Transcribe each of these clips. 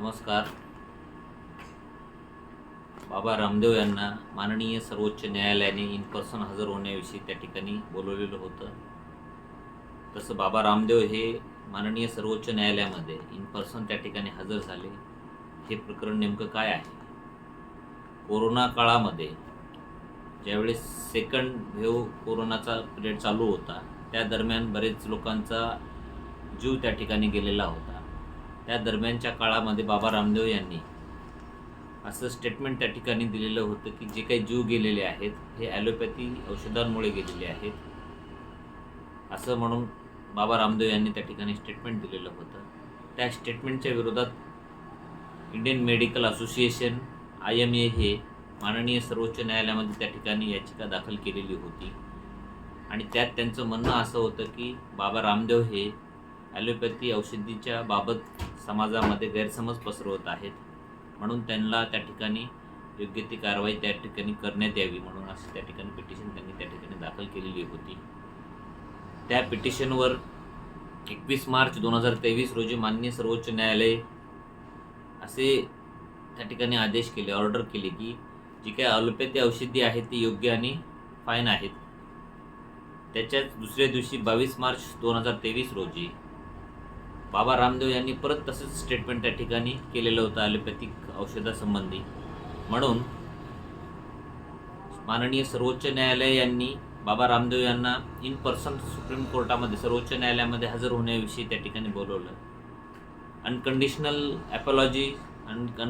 नमस्कार. बाबा रामदेव यांना माननीय सर्वोच्च न्यायालयाने इन पर्सन हजर होण्याविषयी त्या ठिकाणी बोलवलेलं होतं. तसं बाबा रामदेव हे माननीय सर्वोच्च न्यायालयामध्ये इन पर्सन त्या ठिकाणी हजर झाले. हे प्रकरण नेमकं काय आहे? कोरोना काळामध्ये ज्यावेळेस सेकंड व्हेव कोरोनाचा पिरियड चालू होता त्या दरम्यान बरेच लोकांचा जीव त्या ठिकाणी गेलेला होता. त्या दरम्यानच्या काळामध्ये बाबा रामदेव यांनी असं स्टेटमेंट त्या ठिकाणी दिलेलं होतं की जे काही जीव गेलेले आहेत हे ॲलोपॅथी औषधांमुळे गेलेले आहेत. असं म्हणून बाबा रामदेव यांनी त्या ठिकाणी स्टेटमेंट दिलेलं होतं. त्या स्टेटमेंटच्या विरोधात Indian medical association I M A हे माननीय सर्वोच्च न्यायालयामध्ये त्या ठिकाणी याचिका दाखल केलेली होती. आणि त्यात त्यांचं म्हणणं असं होतं की बाबा रामदेव हे ॲलोपॅथी औषधीच्या बाबत समाजामध्ये गैरसमज पसरवत आहेत. म्हणून त्यांना त्या ठिकाणी योग्य ती कारवाई त्या ठिकाणी करण्यात यावी म्हणून अशी त्या ठिकाणी पिटिशन त्यांनी त्या ठिकाणी दाखल केलेली होती. त्या पिटिशनवर एकवीस मार्च दोन हजार तेवीस रोजी माननीय सर्वोच्च न्यायालय असे त्या ठिकाणी आदेश केले ऑर्डर केले की जी काही ॲलोपॅथी औषधी आहेत ती योग्य आणि फाईन आहेत. त्याच्याच दुसऱ्या दिवशी बावीस मार्च दोन हजार तेवीस रोजी बाबा रामदेव यांनी परत तसंच स्टेटमेंट त्या ठिकाणी केलेलं होतं ॲलोपॅथिक औषधासंबंधी. म्हणून माननीय सर्वोच्च न्यायालय यांनी बाबा रामदेव यांना इन पर्सन सुप्रीम कोर्टामध्ये सर्वोच्च न्यायालयामध्ये हजर होण्याविषयी त्या ठिकाणी बोलवलं. अनकंडिशनल ॲपॉलॉजी अनक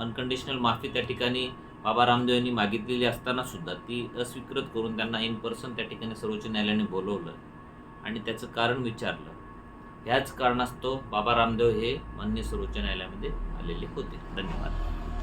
अनकंडिशनल माफी त्या ठिकाणी बाबा रामदेव यांनी मागितलेली असताना सुद्धा ती अस्वीकृत करून त्यांना इन पर्सन त्या ठिकाणी सर्वोच्च न्यायालयाने बोलवलं. आणि त्याचं कारण विचारलं. ह्याच कारणास्तव बाबा रामदेव हे मान्य सर्वोच्च न्यायालयामध्ये आलेले होते. धन्यवाद.